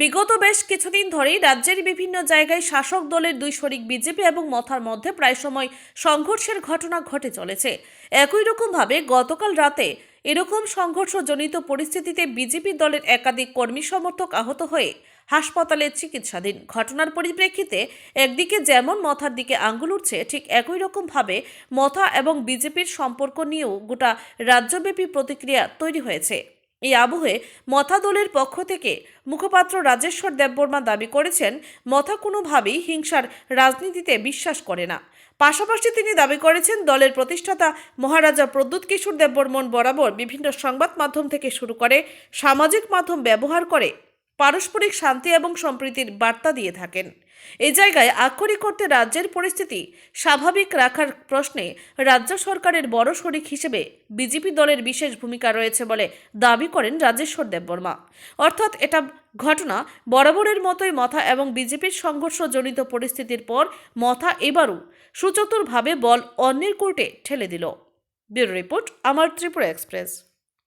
বিগত বেশ কিছুদিন ধরেই রাজ্যের বিভিন্ন জায়গায় শাসক দলের দুই শরিক বিজেপি এবং মথার মধ্যে প্রায় সময় সংঘর্ষের ঘটনা ঘটে চলেছে। একই রকমভাবে গতকাল রাতে এরকম সংঘর্ষজনিত পরিস্থিতিতে বিজেপি দলের একাধিক কর্মী সমর্থক আহত হয়ে হাসপাতালে চিকিৎসাধীন। ঘটনার পরিপ্রেক্ষিতে একদিকে যেমন মথার দিকে আঙ্গুল উঠছে, ঠিক একই রকমভাবে মথা এবং বিজেপির সম্পর্ক নিয়েও গোটা রাজ্যব্যাপী প্রতিক্রিয়া তৈরি হয়েছে। এই আবহে মথা দলের পক্ষ থেকে মুখপাত্র রাজেশ্বর দেববর্মা দাবি করেছেন, মথা কোনোভাবেই হিংসার রাজনীতিতে বিশ্বাস করে না। পাশাপাশি তিনি দাবি করেছেন, দলের প্রতিষ্ঠাতা মহারাজা প্রদ্যুৎ কিশোর দেববর্মন বরাবর বিভিন্ন সংবাদ মাধ্যম থেকে শুরু করে সামাজিক মাধ্যম ব্যবহার করে পারস্পরিক শান্তি এবং সম্প্রীতির বার্তা দিয়ে থাকেন। এ জায়গায় আক্ষরিক করতে রাজ্যের পরিস্থিতি স্বাভাবিক রাখার প্রশ্নে রাজ্য সরকারের বড় শরিক হিসেবে বিজেপি দলের বিশেষ ভূমিকা রয়েছে বলে দাবি করেন রাজেশ্বর দেববর্মা। অর্থাৎ এটা ঘটনা বরাবরের মতোই মথা এবং বিজেপির সংঘর্ষজনিত পরিস্থিতির পর মথা এবারও সুচতুরভাবে বল অন্যের কোর্টে ঠেলে দিল। ব্যুরো রিপোর্ট, আমার ত্রিপুরা এক্সপ্রেস।